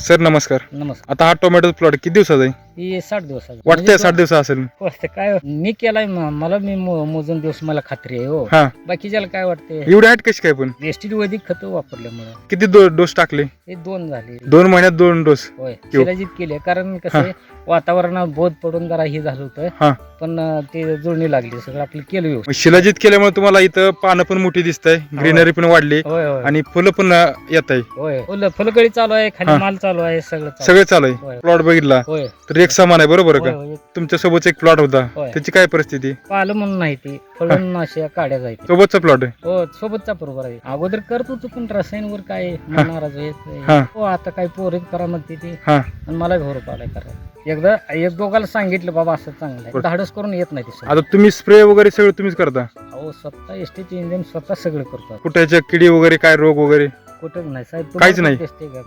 Sir नमस्कार. नमस्कार. आता हा टोमॅटो प्लॉट किती दिवसाचा आहे? ही साठ दिवसाची वाटतंय म्हणजे साठ दिवस असेल. काय? मी केलाय म- मला मी मो- मोजून दिवस मला खात्री आहे हो. हा. बाकीच्याला काय वाटते एवढी हाट कशी काय पण? वेस्टेज वैदिक खत वापरल्यामुळे किती डोस टाकले? हे दोन झाले. दोन महिन्यात दोन डोस होय. शिलाजीत केले. कारण कसं आहे, वातावरणात बोध पडून जरा हे झालं हा. होतं पण अं, ते जुळणी लागली सगळं आपलं केलं व्यवस्थित. मग शिलाजीत केल्यामुळे तुम्हाला इथं पानं पण मोठी दिसत आहे ग्रीनरी पण वाढली होय होय. आणि फुलं पण येत आहे होय. फुलं फुलकळी चालू आहे खाली. माल चालू आहे सगळं चालू सगळे चालू आहे. होय. प्लॉट बघितला. होय. तर एक समान आहे बरोबर होय, का? होय. तुमच्यासोबत एक प्लॉट होता. होय. त्याची काय परिस्थिती? पालं म्हणून नाही ती. फळून अशा काड्या जायच्या. सोबतचा प्लॉट आहे. हो सोबतचा बरोबर आहे. अगोदर करत पण रसायनवर काय नाराज व्हायचं. हा. आता काय पोरीत करा म्हणते ती. हा. आणि मला घोर आलाय करा एकदा एक दोघाला सांगितलं बाबा असं चांगलं आहे बरं. धाडस करून येत नाही ते. आता तुम्ही स्प्रे वगैरे सगळं तुम्हीच करता अहो स्वतः एसटीचे इंजिन स्वतः सगळं करतो कुठे किडी वगैरे काय रोग वगैरे कुठं नाही साहेब काहीच नाही. का?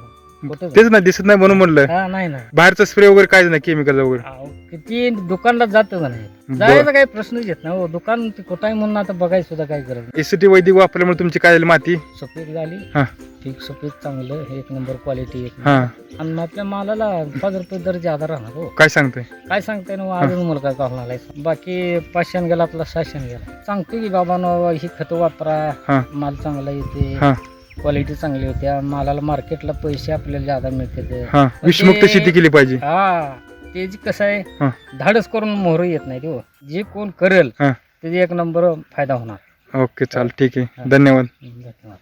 कुठं तेच नाही दिसत नाही म्हणून म्हणलं. हा नाही नाही बाहेरचा स्प्रे वगैरे काहीच नाही केमिकल वगैरे. अहो, किती दुकानला जात नाही. जायचा काही प्रश्नच येत नाही हो. दुकान ते कुठं आहे म्हणून आता बघायचं सुद्धा काही गरज नाही. एसीटी वैदिक वापरल्यामुळे तुमची काय झाली माती? सफेद झाली. हा. पीक सफेद चांगलं. एक नंबर क्वालिटी एक हा. आणि आपल्या मालाला पाच रुपये दर ज्यादा राहणार हो. काय सांगताय? काय सांगताय ना अजून मुलगा घालणार आहे बाकी पाचशेन गेला आपला सहाशेन गेला. सांगतो की बाबा ही खतं वापरा. हा. माल चांगला येते. हा. क्वालिटी चांगली होत्या मालाला मार्केटला पैसे आपल्याला ज्यादा मिळते हा विषमुक्त शेती केली पाहिजे. हा ते जे कसं आहे धाडस करून मोहर येत नाही हो. जे कोण करेल त्याचे एक नंबर फायदा होणार. ओके चाल ठीक आहे. धन्यवाद. धन्यवाद.